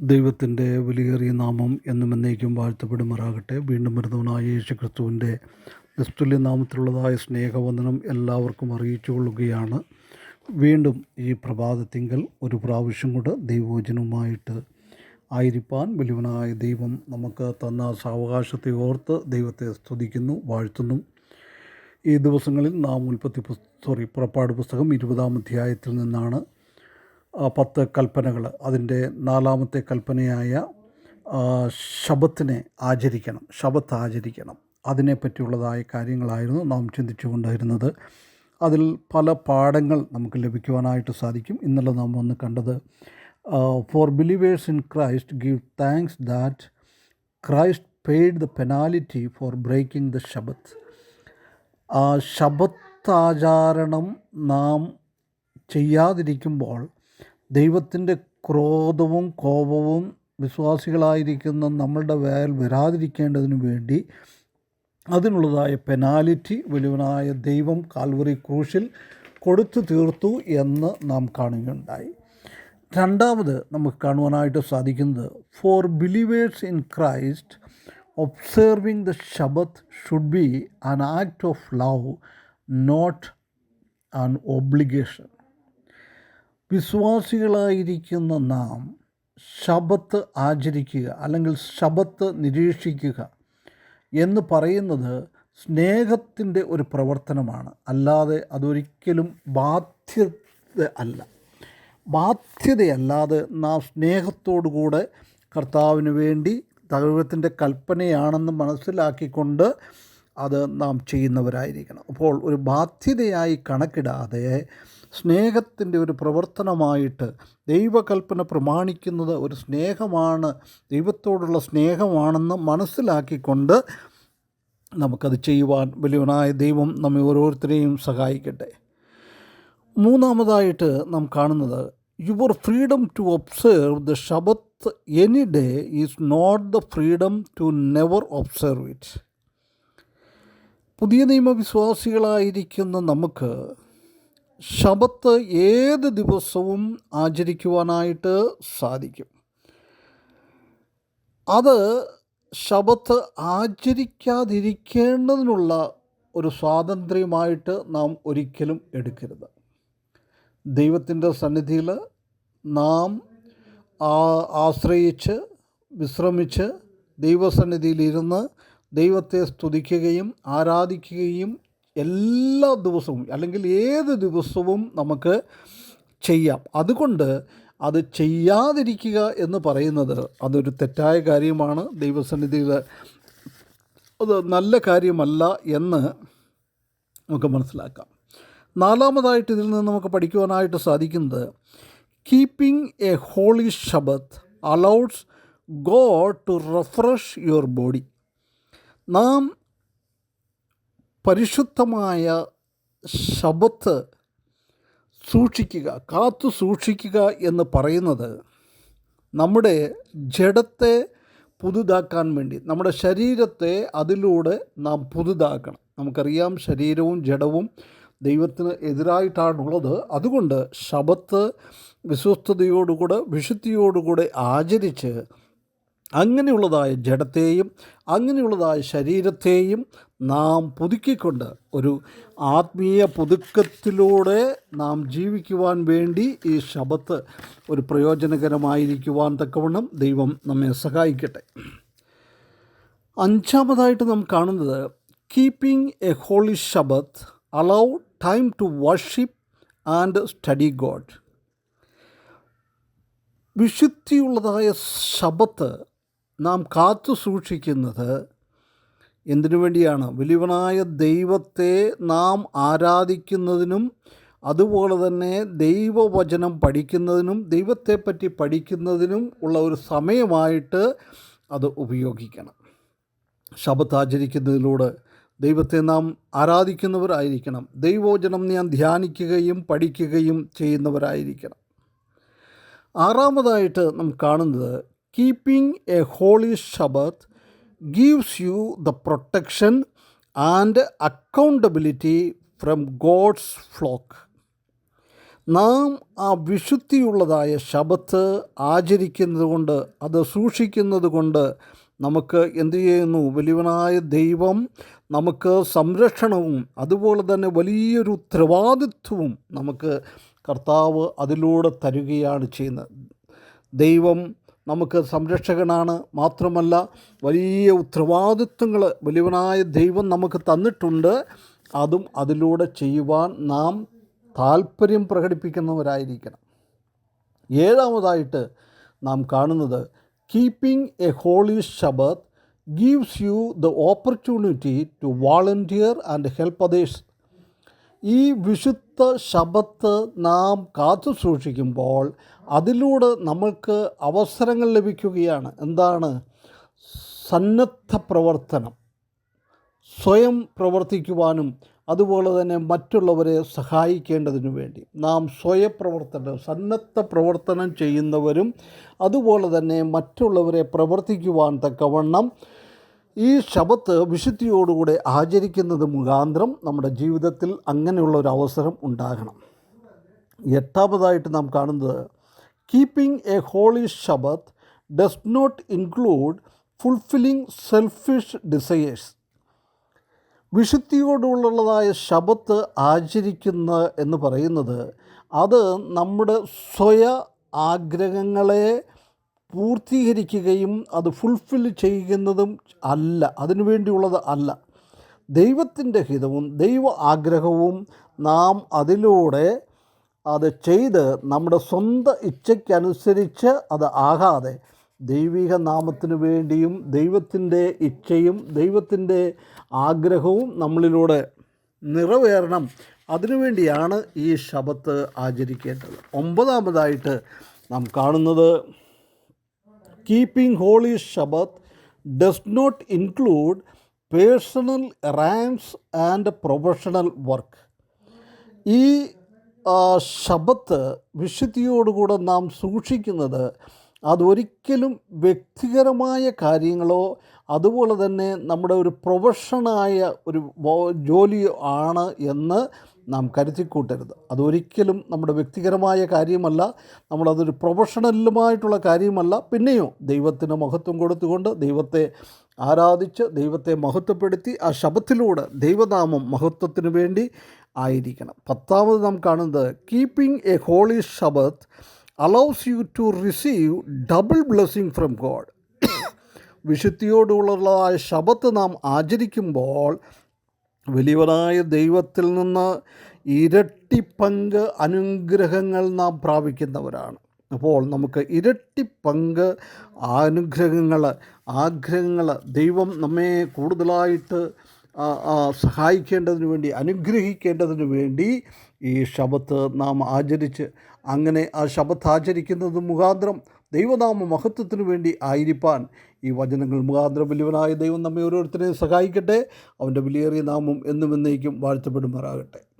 ദൈവത്തിന്റെ വിലയേറിയ നാമം എന്നും എന്നേക്കും വാഴ്ത്തപ്പെടുമാറാകട്ടെ. വീണ്ടും വരുന്നവനായ യേശു ക്രിസ്തുവിന്റെ നിസ്തുല്യ നാമത്തിലുള്ളതായ സ്നേഹവന്ദനം എല്ലാവർക്കും അറിയിച്ചു കൊള്ളുകയാണ്. വീണ്ടും ഈ പ്രഭാതത്തിങ്കൽ ഒരു പ്രാവശ്യം കൂടെ ദൈവവചനവുമായിട്ട് ആയിരിക്കാൻ വലിയവനായ ദൈവം നമുക്ക് തന്ന സാവകാശത്തെ ഓർത്ത് ദൈവത്തെ സ്തുതിക്കുന്നു വാഴ്ത്തുന്നു. ഈ ദിവസങ്ങളിൽ നാം ഉൽപ്പത്തി പുസ് സോറി പുറപ്പാട് പുസ്തകം ഇരുപതാം അധ്യായത്തിൽ നിന്നാണ് പത്ത് കൽപ്പനകൾ അതിന്റെ നാലാമത്തെ കൽപ്പനയായ ശബത്തിനെ ആചരിക്കണം ശബത്ത് ആചരിക്കണം. അതിനെപ്പറ്റിയുള്ളതായ കാര്യങ്ങളായിരുന്നു നാം ചിന്തിച്ചു കൊണ്ടായിരുന്നത് അതിൽ പല പാഠങ്ങൾ നമുക്ക് ലഭിക്കുവാനായിട്ട് സാധിക്കും. ഇന്നലെ നാം വന്ന് കണ്ടത് for believers in Christ give thanks that Christ paid the penalty for breaking the Sabbath ആ ശബത്താചാരണം നാം ചെയ്യാതിരിക്കുമ്പോൾ ദൈവത്തിന്റെ ക്രോധവും കോപവും വിശ്വാസികളായിരിക്കുന്ന നമ്മളുടെ വേൽ വരാതിരിക്കേണ്ടതിന് വേണ്ടി അതിനുള്ളതായ പെനാലിറ്റി വലുവനായ ദൈവം കാൽവറി ക്രൂശിൽ കൊടുത്തു തീർത്തു എന്ന് നാം കാണുകയുണ്ടായി. രണ്ടാമത് നമുക്ക് കാണുവാനായിട്ട് സാധിക്കുന്നത് for believers in Christ observing the Sabbath should be an act of love not an obligation വിശ്വാസികളായിരിക്കുന്ന നാം ശബത്ത് ആചരിക്കുക അല്ലെങ്കിൽ ശബത്ത് നിരീക്ഷിക്കുക എന്ന് പറയുന്നത് സ്നേഹത്തിന്റെ ഒരു പ്രവർത്തനമാണ്. അല്ലാതെ അതൊരിക്കലും ബാധ്യത അല്ല. ബാധ്യതയല്ലാതെ നാം സ്നേഹത്തോടുകൂടെ കർത്താവിന് വേണ്ടി ദൈവത്തിന്റെ കൽപ്പനയാണെന്ന് മനസ്സിലാക്കിക്കൊണ്ട് അത് നാം ചെയ്യുന്നവരായിരിക്കണം. അപ്പോൾ ഒരു ബാധ്യതയായി കണക്കിടാതെ സ്നേഹത്തിന്റെ ഒരു പ്രവർത്തനമായിട്ട് ദൈവകൽപ്പന പ്രമാണിക്കുന്നത് ഒരു സ്നേഹമാണ് ദൈവത്തോടുള്ള സ്നേഹമാണെന്ന് മനസ്സിലാക്കിക്കൊണ്ട് നമുക്കത് ചെയ്യുവാൻ വലിയവനായ ദൈവം നമ്മെ ഓരോരുത്തരെയും സഹായിക്കട്ടെ. മൂന്നാമതായിട്ട് നാം കാണുന്നത് your freedom to observe the Sabbath any day is not the freedom to never observe it പുതിയ നിയമവിശ്വാസികളായിരിക്കുന്ന നമുക്ക് ശബത്ത് ഏത് ദിവസവും ആചരിക്കുവാനായിട്ട് സാധിക്കും. അത് ശബത്ത് ആചരിക്കാതിരിക്കേണ്ടതിനുള്ള ഒരു സ്വാതന്ത്ര്യമായിട്ട് നാം ഒരിക്കലും എടുക്കരുത്. ദൈവത്തിന്റെ സന്നിധിയിൽ നാം ആശ്രയിച്ച് വിശ്രമിച്ച് ദൈവസന്നിധിയിലിരുന്ന് ദൈവത്തെ സ്തുതിക്കുകയും ആരാധിക്കുകയും എല്ലാ ദിവസവും അല്ലെങ്കിൽ ഏത് ദിവസവും നമുക്ക് ചെയ്യാം. അതുകൊണ്ട് അത് ചെയ്യാതിരിക്കുക എന്ന് പറയുന്നത് അതൊരു തെറ്റായ കാര്യമാണ്. ദൈവസന്നിധിയിൽ അത് നല്ല കാര്യമല്ല എന്ന് നമുക്ക് മനസ്സിലാക്കാം. നാലാമതായിട്ട് ഇതിൽ നിന്ന് നമുക്ക് പഠിക്കുവാനായിട്ട് സാധിക്കുന്നത് keeping a holy Sabbath allows God to refresh your body നാം പരിശുദ്ധമായ ശബത്ത് സൂക്ഷിക്കുക കാത്തു സൂക്ഷിക്കുക എന്ന് പറയുന്നത് നമ്മുടെ ജഡത്തെ പുതുതാക്കാൻ വേണ്ടി നമ്മുടെ ശരീരത്തെ അതിലൂടെ നാം പുതുതാക്കണം. നമുക്കറിയാം ശരീരവും ജഡവും ദൈവത്തിന് എതിരായിട്ടാണുള്ളത്. അതുകൊണ്ട് ശബത്ത് വിശ്വസ്തയോടുകൂടെ വിശുദ്ധിയോടുകൂടെ ആചരിച്ച് അങ്ങനെയുള്ളതായ ജഡത്തെയും അങ്ങനെയുള്ളതായ ശരീരത്തെയും നാം പുതുക്കിക്കൊണ്ട് ഒരു ആത്മീയ പുതുക്കത്തിലൂടെ നാം ജീവിക്കുവാൻ വേണ്ടി ഈ ശബത്ത് ഒരു പ്രയോജനകരമായിരിക്കുവാൻ തക്കവണ്ണം ദൈവം നമ്മെ സഹായിക്കട്ടെ. അഞ്ചാമതായിട്ട് നാം കാണുന്നത് keeping a holy Sabbath allow time to worship and study God. വിശുദ്ധിയുള്ളതായ ശബത്ത് നാം കാത്തു സൂക്ഷിക്കുന്നത് എന്തിനു വേണ്ടിയാണ്? വലിയവനായ ദൈവത്തെ നാം ആരാധിക്കുന്നതിനും അതുപോലെ തന്നെ ദൈവവചനം പഠിക്കുന്നതിനും ദൈവത്തെപ്പറ്റി പഠിക്കുന്നതിനും ഉള്ള ഒരു സമയമായിട്ട് അത് ഉപയോഗിക്കണം. ശബത്ത് ആചരിക്കുന്നതിലൂടെ ദൈവത്തെ നാം ആരാധിക്കുന്നവരായിരിക്കണം. ദൈവവചനം ഞാൻ ധ്യാനിക്കുകയും പഠിക്കുകയും ചെയ്യുന്നവരായിരിക്കണം. ആറാമതായിട്ട് നാം കാണുന്നത് keeping a holy Sabbath gives you the protection and accountability from God's flock നാം ആ വിശുദ്ധിയുള്ളതായ ശബത്ത് ആചരിക്കുന്നത് കൊണ്ട് അത് സൂക്ഷിക്കുന്നത് കൊണ്ട് നമുക്ക് എന്തു ചെയ്യുന്നു? വലിയവനായ ദൈവം നമുക്ക് സംരക്ഷണവും അതുപോലെ തന്നെ വലിയൊരു ഉത്തരവാദിത്വവും നമുക്ക് കർത്താവ് അതിലൂടെ തരികയാണ് ചെയ്യുന്നത്. ദൈവം നമുക്ക് സംരക്ഷകനാണ് മാത്രമല്ല വലിയ ഉത്തരവാദിത്വങ്ങൾ വലിയവനായ ദൈവം നമുക്ക് തന്നിട്ടുണ്ട്. അതും അതിലൂടെ ചെയ്യുവാൻ നാം താല്പര്യം പ്രകടിപ്പിക്കുന്നവരായിരിക്കണം. ഏഴാമതായിട്ട് നാം കാണുന്നത് keeping a holy Sabbath gives you the opportunity to volunteer and help others ഈ വിശുദ്ധ ശബത്ത് നാം കാത്തു സൂക്ഷിക്കുമ്പോൾ അതിലൂടെ നമ്മൾക്ക് അവസരങ്ങൾ ലഭിക്കുകയാണ്. എന്താണ്? സന്നദ്ധ പ്രവർത്തനം. സ്വയം പ്രവർത്തിക്കുവാനും അതുപോലെ തന്നെ മറ്റുള്ളവരെ സഹായിക്കേണ്ടതിനു വേണ്ടി. നാം സ്വയപ്രവർത്തനം സന്നദ്ധ പ്രവർത്തനം ചെയ്യുന്നവരും അതുപോലെ തന്നെ മറ്റുള്ളവരെ പ്രവർത്തിക്കുവാൻ തക്കവണ്ണം ഈ ശബത്ത് വിശുദ്ധിയോടുകൂടെ ആചരിക്കുന്നത് മുഖാന്തരം നമ്മുടെ ജീവിതത്തിൽ അങ്ങനെയുള്ള ഒരു അവസരം ഉണ്ടാകണം. എട്ടാമതായിട്ട് നാം കാണുന്നത് keeping a holy Sabbath does not include fulfilling selfish desires വിശുദ്ധിയോടുള്ളതായ ശബത്ത് ആചരിക്കുന്ന എന്ന് പറയുന്നത് അത് നമ്മുടെ സ്വയ ആഗ്രഹങ്ങളെ പൂർത്തീകരിക്കുകയും അത് ഫുൾഫിൽ ചെയ്യുന്നതും അല്ല അതിനു വേണ്ടിയുള്ളത് അല്ല. ദൈവത്തിന്റെ ഹിതവും ദൈവ ആഗ്രഹവും നാം അതിലൂടെ അത് ചെയ്ത് നമ്മുടെ സ്വന്തം ഇച്ഛയ്ക്കനുസരിച്ച് അത് ആകാതെ ദൈവിക നാമത്തിന് വേണ്ടിയും ദൈവത്തിന്റെ ഇച്ഛയും ദൈവത്തിന്റെ ആഗ്രഹവും നമ്മളിലൂടെ നിറവേറണം. അതിനുവേണ്ടിയാണ് ഈ ശബത്ത് ആചരിക്കേണ്ടത്. ഒമ്പതാമതായിട്ട് നാം കാണുന്നത് keeping holy Sabbath does not include personal ranks and professional work ഈ ശബത്ത് വിശുദ്ധിയോടുകൂടെ നാം സൂക്ഷിക്കുന്നത് അതൊരിക്കലും വ്യക്തിപരമായ കാര്യങ്ങളോ അതുപോലെ തന്നെ നമ്മുടെ ഒരു പ്രൊഫഷണായ ഒരു ജോലിയോ ആണ് എന്ന് നാം കരുതിക്കൂട്ടരുത്. അതൊരിക്കലും നമ്മുടെ വ്യക്തിപരമായ കാര്യമല്ല നമ്മളതൊരു പ്രൊഫഷണലുമായിട്ടുള്ള കാര്യമല്ല. പിന്നെയോ ദൈവത്തിന് മഹത്വം കൊടുത്തുകൊണ്ട് ദൈവത്തെ ആരാധിച്ച് ദൈവത്തെ മഹത്വപ്പെടുത്തി ആ ശബത്തിലൂടെ ദൈവനാമം മഹത്വത്തിന് വേണ്ടി ആയിരിക്കണം. പത്താമത് നാം കാണുന്നത് keeping a holy Sabbath allows you to receive double blessing from God വിശുദ്ധിയോടുള്ളതായ ശബത്ത് നാം ആചരിക്കുമ്പോൾ വലിയവനായ ദൈവത്തിൽ നിന്ന് ഇരട്ടി പങ്ക് അനുഗ്രഹങ്ങൾ നാം പ്രാപിക്കുന്നവരാണ്. അപ്പോൾ നമുക്ക് ഇരട്ടി പങ്ക് അനുഗ്രഹങ്ങൾ ആഗ്രഹങ്ങൾ ദൈവം നമ്മെ കൂടുതലായിട്ട് സഹായിക്കേണ്ടതിന് വേണ്ടി അനുഗ്രഹിക്കേണ്ടതിന് വേണ്ടി ഈ ശബത്ത് നാം ആചരിച്ച് അങ്ങനെ ആ ശബത്ത് ആചരിക്കുന്നത് മുഖാന്തരം ദൈവനാമ മഹത്വത്തിനു വേണ്ടി ആയിരിക്കാൻ ഈ വചനങ്ങൾ മുഖാന്തരം വലിയവനായ ദൈവം നമ്മെ ഓരോരുത്തരെയും സഹായിക്കട്ടെ. അവന്റെ വിലയേറിയ നാമം എന്നും എന്നേക്കും വാഴ്ത്തപ്പെടുമാറാകട്ടെ.